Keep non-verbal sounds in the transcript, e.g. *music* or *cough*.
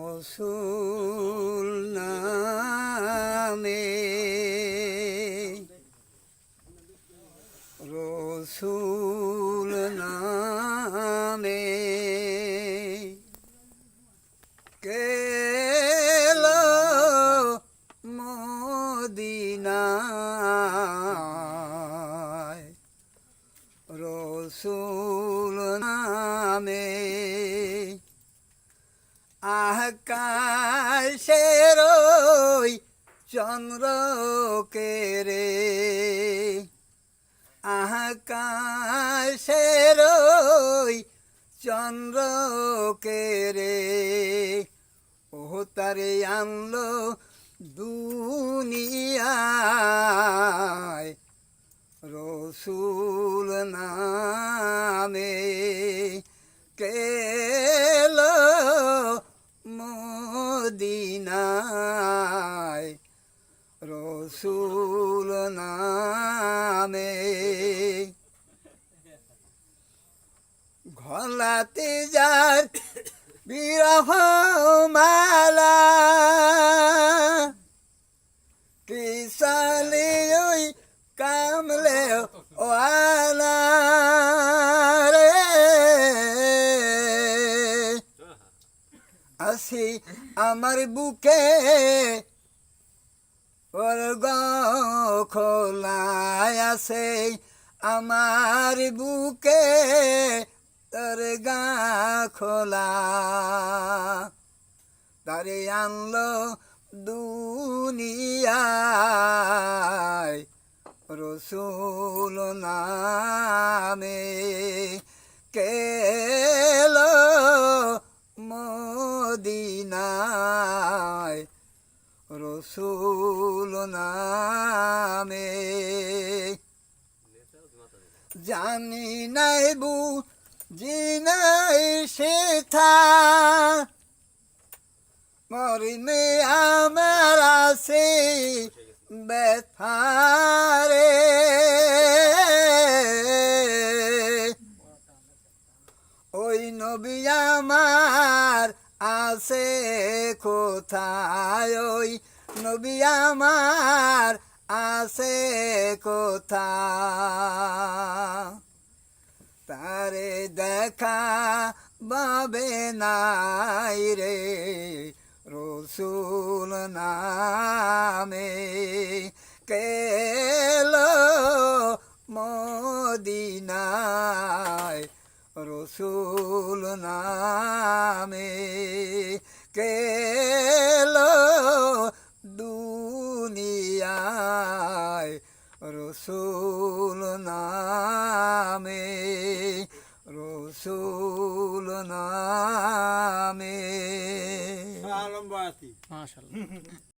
রসুল নামে রসুল নামে কেল মদিনায় রসুল নামে। আকাশের চন্দ্র রে। আকাশের চন্দ্র রে। ও তারে আনলো দুনিয়ায় কেল মদিনায়। রসুল নামে ঘলাতে যার বিরহ মালা আসি আমার বুকে। ওর খোলায় আছে আমার বুকে। তোর গা খোলা। তারে আনলো দুনিয়ায় রসুল নামে। কেল মদিনায় রসুল নামে। জানি নাই বু জিনাই শেখা। মরিমে আমার আছে ব্যথারে ওই নবী আমার আছে কোথায় ওই? নবী আমার আছে কোথা তারে দেখা বাবে নাই রে রসুল নামে। কেল মদিনায় রসুল নামে কেল দুনিয়ায়। রসুল নামে রসুল নামে। আলম বাতি মাশাআল্লাহ। *laughs*